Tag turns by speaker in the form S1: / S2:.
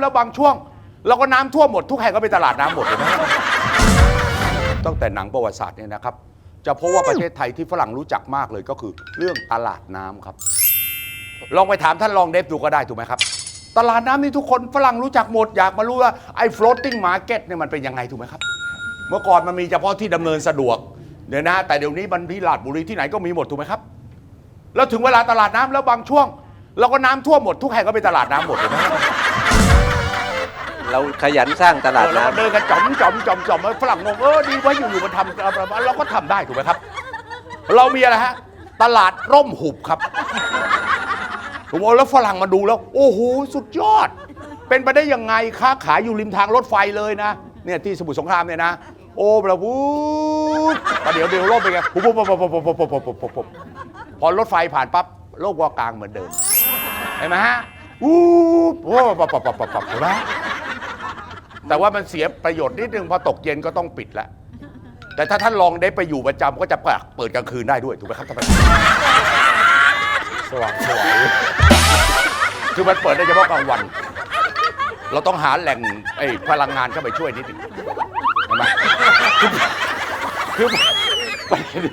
S1: แล้วบางช่วง เราก็น้ำท่วมหมดทุกแห่งก็เป็นตลาดน้ำหมดเลยนะ ตั้งแต่หนังประวัติศาสตร์เนี่ยนะครับ จะพบว่าประเทศไทยที่ฝรั่งรู้จักมากเลยก็คือ เรื่องตลาดน้ำครับ ลองไปถามท่านรองเดฟดูก็ได้ถูกไหมครับ ตลาดน้ำนี่ทุกคนฝรั่งรู้จักหมดอยากมารู้ว่าไอ้ floating market เนี่ยมันเป็นยังไงถูกไหมครับ เมื่อก่อนมันมีเฉพาะที่ดำเนินสะดวกเดี๋ยวนะ แต่เดี๋ยวนี้มันทีลาดบุรีที่ไหนก็มีหมดถูกไหมครับ แล้วถึงเวลาตลาดน้ำแล้วบางช่วง เราก็น้ำท่วมหมดทุกแห่งก็เป็นตลาดน้ำหมดเลยนะ
S2: เราขยันสร้างตลาด
S1: เราก็
S2: น้ำ
S1: เดินกันจ่อมจ่อมจ่อมจ่อมฝรั่งงงเออดีไว้อยู่ๆมันทำเราก็ทำได้ถูกไหมครับ เรามีอะไรฮะ ตลาดร่มหุบครับผมบอกแล้วฝรั่งมาดูแล้ว โอ้โหสุดยอด เป็นไปได้ยังไงค้าขายอยู่ริมทางรถไฟเลยนะเนี่ยที่สมุทรสงครามเนี่ยนะ โอ้ประวูดประเดี๋ยวเดี๋ยวร่มไปไงปุ๊บปุ๊บปุ๊บปุ๊บปุ๊บปุ๊บปุ๊บปุ๊บปุ๊บพอรถไฟผ่านปั๊บโลกว่ากลางเหมือนเดิม เห็นไหมฮะวูบโอ้ปับปับปับปับปับเห็นไหม แต่ว่ามันเสียประโยชน์นิดนึงพอตกเย็นก็ต้องปิดแล้วแต่ถ้าท่านลองได้ไปอยู่ประจำก็จะเปิดเปิดกลางคืนได้ด้วยถูกไหมครับท่านประธานสว่างสวยคือมันเปิดได้เฉพาะกลางวัน เราต้องหาแหล่งไอ้พลังงานเข้าไปช่วยนิดนึงเห็นไหมคือคือปเด็น